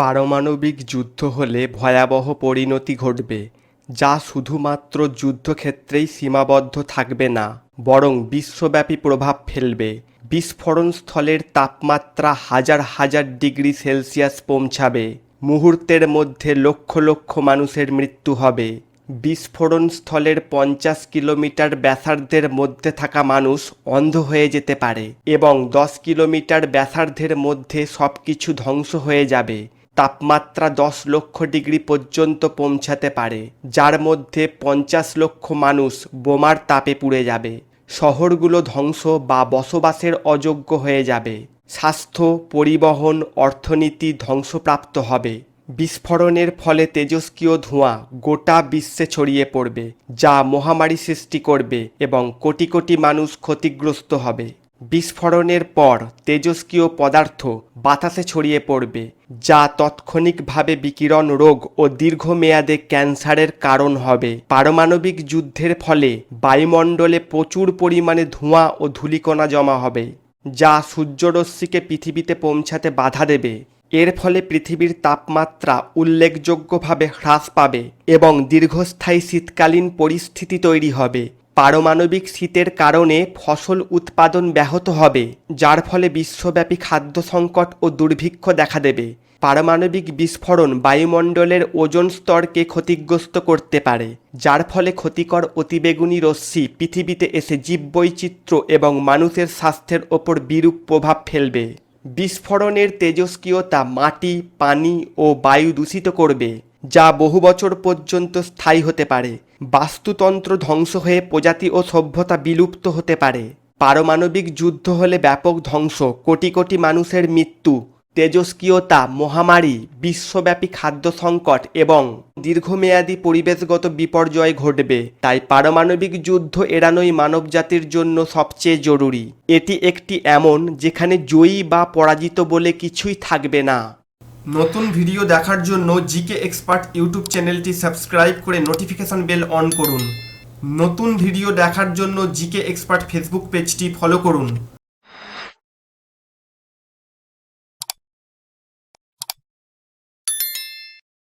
পারমাণবিক যুদ্ধ হলে ভয়াবহ পরিণতি ঘটবে, যা শুধুমাত্র যুদ্ধক্ষেত্রেই সীমাবদ্ধ থাকবে না, বরং বিশ্বব্যাপী প্রভাব ফেলবে। বিস্ফোরণস্থলের তাপমাত্রা হাজার হাজার ডিগ্রি সেলসিয়াস পৌঁছাবে। মুহূর্তের মধ্যে লক্ষ লক্ষ মানুষের মৃত্যু হবে। বিস্ফোরণস্থলের পঞ্চাশ কিলোমিটার ব্যাসার্ধের মধ্যে থাকা মানুষ অন্ধ হয়ে যেতে পারে এবং দশ কিলোমিটার ব্যাসার্ধের মধ্যে সব কিছু ধ্বংস হয়ে যাবে। তাপমাত্রা দশ লক্ষ ডিগ্রি পর্যন্ত পৌঁছাতে পারে, যার মধ্যে পঞ্চাশ লক্ষ মানুষ বোমার তাপে পুড়ে যাবে। শহরগুলো ধ্বংস বা বসবাসের অযোগ্য হয়ে যাবে। স্বাস্থ্য, পরিবহন, অর্থনীতি ধ্বংসপ্রাপ্ত হবে। বিস্ফোরণের ফলে তেজস্ক্রিয় ধোঁয়া গোটা বিশ্বে ছড়িয়ে পড়বে, যা মহামারী সৃষ্টি করবে এবং কোটি কোটি মানুষ ক্ষতিগ্রস্ত হবে। বিস্ফোরণের পর তেজস্ক্রিয় পদার্থ বাতাসে ছড়িয়ে পড়বে, যা তাৎক্ষণিকভাবে বিকিরণ রোগ ও দীর্ঘমেয়াদে ক্যান্সারের কারণ হবে। পারমাণবিক যুদ্ধের ফলে বায়ুমণ্ডলে প্রচুর পরিমাণে ধোঁয়া ও ধূলিকণা জমা হবে, যা সূর্যরশ্মিকে পৃথিবীতে পৌঁছাতে বাধা দেবে। এর ফলে পৃথিবীর তাপমাত্রা উল্লেখযোগ্যভাবে হ্রাস পাবে এবং দীর্ঘস্থায়ী শীতকালীন পরিস্থিতি তৈরি হবে। পারমাণবিক শীতের কারণে ফসল উৎপাদন ব্যাহত হবে, যার ফলে বিশ্বব্যাপী খাদ্য সংকট ও দুর্ভিক্ষ দেখা দেবে। পারমাণবিক বিস্ফোরণ বায়ুমণ্ডলের ওজন স্তরকে ক্ষতিগ্রস্ত করতে পারে, যার ফলে ক্ষতিকর অতিবেগুনি রশ্মি পৃথিবীতে এসে জীববৈচিত্র্য এবং মানুষের স্বাস্থ্যের ওপর বিরূপ প্রভাব ফেলবে। বিস্ফোরণের তেজস্ক্রিয়তা মাটি, পানি ও বায়ু দূষিত করবে, যা বহু বছর পর্যন্ত স্থায়ী হতে পারে। বাস্তুতন্ত্র ধ্বংস হয়ে প্রজাতি ও সভ্যতা বিলুপ্ত হতে পারে। পারমাণবিক যুদ্ধ হলে ব্যাপক ধ্বংস, কোটি কোটি মানুষের মৃত্যু, তেজস্ক্রিয়তা, মহামারী, বিশ্বব্যাপী খাদ্য সংকট এবং দীর্ঘমেয়াদী পরিবেশগত বিপর্যয় ঘটবে। তাই পারমাণবিক যুদ্ধ এড়ানোই মানবজাতির জন্য সবচেয়ে জরুরি। এটি একটি এমন যেখানে জয়ী বা পরাজিত বলে কিছুই থাকবে না। নতুন ভিডিও দেখার জন্য জিকে এক্সপার্ট ইউটিউব চ্যানেলটি সাবস্ক্রাইব করে নোটিফিকেশন বেল অন করুন। নতুন ভিডিও দেখার জন্য জিকে এক্সপার্ট ফেসবুক পেজটি ফলো করুন।